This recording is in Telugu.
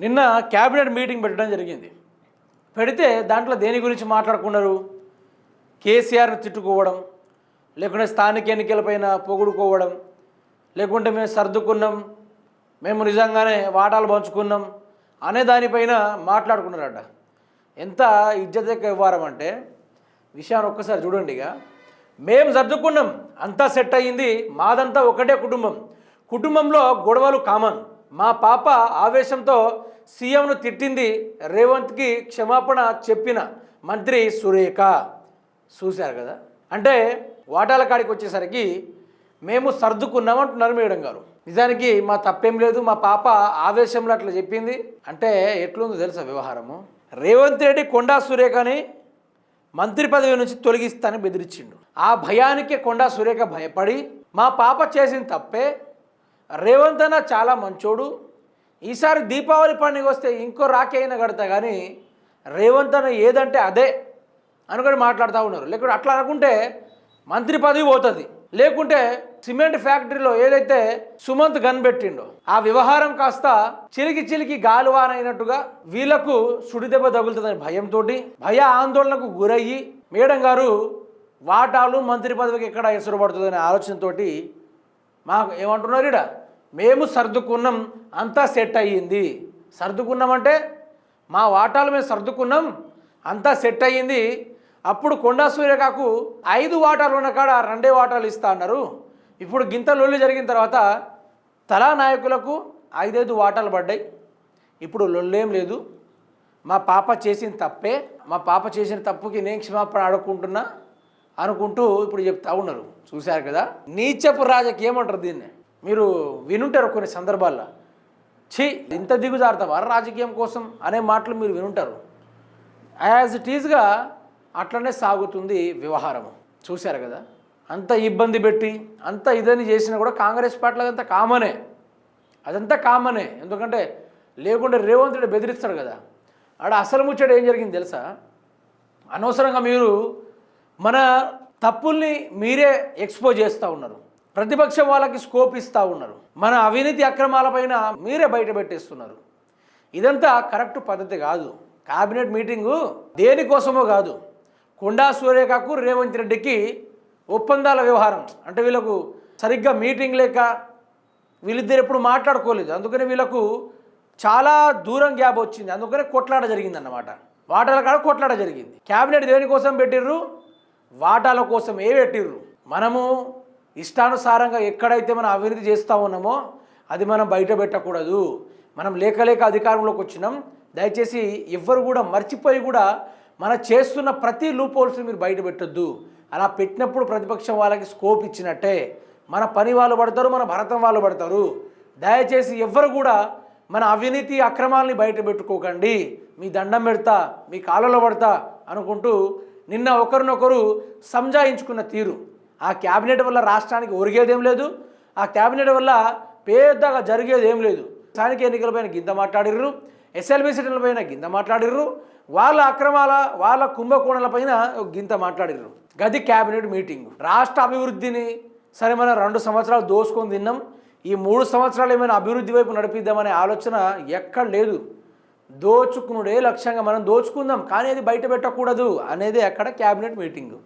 నిన్న క్యాబినెట్ మీటింగ్ పెట్టడం జరిగింది. పెడితే దాంట్లో దేని గురించి మాట్లాడుకున్నారు? కేసీఆర్ని తిట్టుకోవడం లేకుంటే స్థానిక ఎన్నికలపైన పొగుడుకోవడం లేకుంటే మేము సర్దుకున్నాం మేము నిజంగానే వాటాలు పంచుకున్నాం అనే దానిపైన మాట్లాడుకున్నారట. ఎంత ఇజ్జత వ్యవహారం అంటే విషయాన్ని ఒక్కసారి చూడండి ఇక. మేము సర్దుకున్నాం అంతా సెట్ అయ్యింది మాదంతా ఒకటే కుటుంబం. కుటుంబంలో గొడవలు కామన్. మా పాప ఆవేశంతో సీఎంను తిట్టింది రేవంత్కి క్షమాపణ చెప్పిన మంత్రి సురేఖ. చూశారు కదా? అంటే వాటాల కాడికి వచ్చేసరికి మేము సర్దుకున్నాం అంటున్నారు మేడం గారు. నిజానికి మా తప్పేం లేదు మా పాప ఆవేశంలో అట్లా చెప్పింది. అంటే ఎట్లుందో తెలుసా వ్యవహారము? రేవంత్ రెడ్డి కొండా సురేఖని మంత్రి పదవి నుంచి తొలగిస్తానని బెదిరించిండు. ఆ భయానికే కొండా సురేఖ భయపడి మా పాప చేసిన తప్పే రేవంత్ అన్న చాలా మంచోడు. ఈసారి దీపావళి పండుగ వస్తే ఇంకో రాఖీ అయినా కడతా కానీ రేవంత్ అన్న ఏదంటే అదే అనుకొని మాట్లాడుతూ ఉన్నారు. లేకుంటే అట్లా అనుకుంటే మంత్రి పదవి పోతుంది. లేకుంటే సిమెంట్ ఫ్యాక్టరీలో ఏదైతే సుమంత్ గన్ పెట్టిండో ఆ వ్యవహారం కాస్త చిలికి చిలికి గాలువానైనట్టుగా వీళ్ళకు సుడిదెబ్బ తగులుతుందని భయంతో భయ ఆందోళనకు గురయ్యి మేడం గారు వాటాలు మంత్రి పదవికి ఎక్కడ ఎసురుపడుతుందనే ఆలోచనతోటి మాకు ఏమంటున్నారు ఇడ మేము సర్దుకున్నాం అంతా సెట్ అయ్యింది. సర్దుకున్నామంటే మా వాటాలు మేము సర్దుకున్నాం అంతా సెట్ అయ్యింది. అప్పుడు కొండా సూర్యకాకు ఐదు వాటాలు ఉన్న కాడ రెండే వాటాలు ఇస్తా అన్నారు. ఇప్పుడు గింత లొల్లి జరిగిన తర్వాత తలా నాయకులకు ఐదైదు వాటాలు పడ్డాయి. ఇప్పుడు లొల్లేం లేదు. మా పాప చేసిన తప్పే. మా పాప చేసిన తప్పుకి నేను క్షమాపణ అడుక్కుంటున్నా అనుకుంటూ ఇప్పుడు చెప్తా ఉన్నారు. చూశారు కదా? నీచపు రాజకీయం అంటారు దీన్ని. మీరు వినుంటారు కొన్ని సందర్భాల్లో. ఛీ ఇంత దిగుజారుతావా? రాజకీయం కోసం అనే మాటలు మీరు వినుంటారు. యాజ్ ఇట్ ఈజ్గా అట్లనే సాగుతుంది వ్యవహారము. చూశారు కదా? అంత ఇబ్బంది పెట్టి అంత ఇదని చేసినా కూడా కాంగ్రెస్ పార్టీలో అదంతా కామనే. అదంతా కామనే. ఎందుకంటే లేకుంటే రేవంత్ రెడ్డి బెదిరిస్తాడు కదా. ఆడ అసలు ముచ్చట ఏం జరిగింది తెలుసా? అనవసరంగా మీరు మన తప్పుల్ని మీరే ఎక్స్పోజ్ చేస్తూ ఉన్నారు. ప్రతిపక్షం వాళ్ళకి స్కోప్ ఇస్తూ ఉన్నారు. మన అవినీతి అక్రమాలపైన మీరే బయట పెట్టేస్తున్నారు. ఇదంతా కరెక్ట్ పద్ధతి కాదు. కేబినెట్ మీటింగు దేనికోసమో కాదు. కొండా సూర్యకకు రేవంత్ రెడ్డికి ఒప్పందాల వ్యవహారం. అంటే వీళ్ళకు సరిగ్గా మీటింగ్ లేక వీళ్ళిద్దరు ఎప్పుడు మాట్లాడుకోలేదు. అందుకని వీళ్ళకు చాలా దూరం గ్యాప్ వచ్చింది. అందుకనే కొట్లాట జరిగింది అన్నమాట వాటాల కాడ కొట్లాట జరిగింది. క్యాబినెట్ దేనికోసం పెట్టిర్రు? వాటాల కోసం ఏ పెట్టిర్రు? మనము ఇష్టానుసారంగా ఎక్కడైతే మనం అభివృద్ధి చేస్తూ ఉన్నామో అది మనం బయట పెట్టకూడదు. మనం లేక లేక అధికారంలోకి వచ్చినాం. దయచేసి ఎవ్వరు కూడా మర్చిపోయి కూడా మన చేస్తున్న ప్రతి లూపోల్స్ని మీరు బయట పెట్టొద్దు. అలా పెట్టినప్పుడు ప్రతిపక్షం వాళ్ళకి స్కోప్ ఇచ్చినట్టే. మన పని వాళ్ళు పడతారు మన భరతం వాళ్ళు పడతారు. దయచేసి ఎవ్వరు కూడా మన అవినీతి అక్రమాలని బయట పెట్టుకోకండి. మీ దండం పెడతా మీ కాలంలో పడతా అనుకుంటూ నిన్న ఒకరినొకరు సంజాయించుకున్న తీరు. ఆ క్యాబినెట్ వల్ల రాష్ట్రానికి ఒరిగేదేం లేదు ఆ క్యాబినెట్ వల్ల పెద్దగా జరిగేది ఏం లేదు. స్థానిక ఎన్నికలపైన గింత మాట్లాడిర్రు ఎస్ఎల్బి సీట్లపైన గింత మాట్లాడిర్రు వాళ్ళ అక్రమాల వాళ్ళ కుంభకోణాలపైన ఒక గింత మాట్లాడిర్రు. గది క్యాబినెట్ మీటింగ్. రాష్ట్ర అభివృద్ధిని సరే మనం రెండు సంవత్సరాలు దోసుకొని తిన్నాం ఈ మూడు సంవత్సరాలు ఏమైనా అభివృద్ధి వైపు నడిపిద్దామనే ఆలోచన ఎక్కడ లేదు. దోచుకునుడే లక్ష్యంగా మనం దోచుకుందాం కానీ అది బయట పెట్టకూడదు అనేది అక్కడ క్యాబినెట్ మీటింగ్.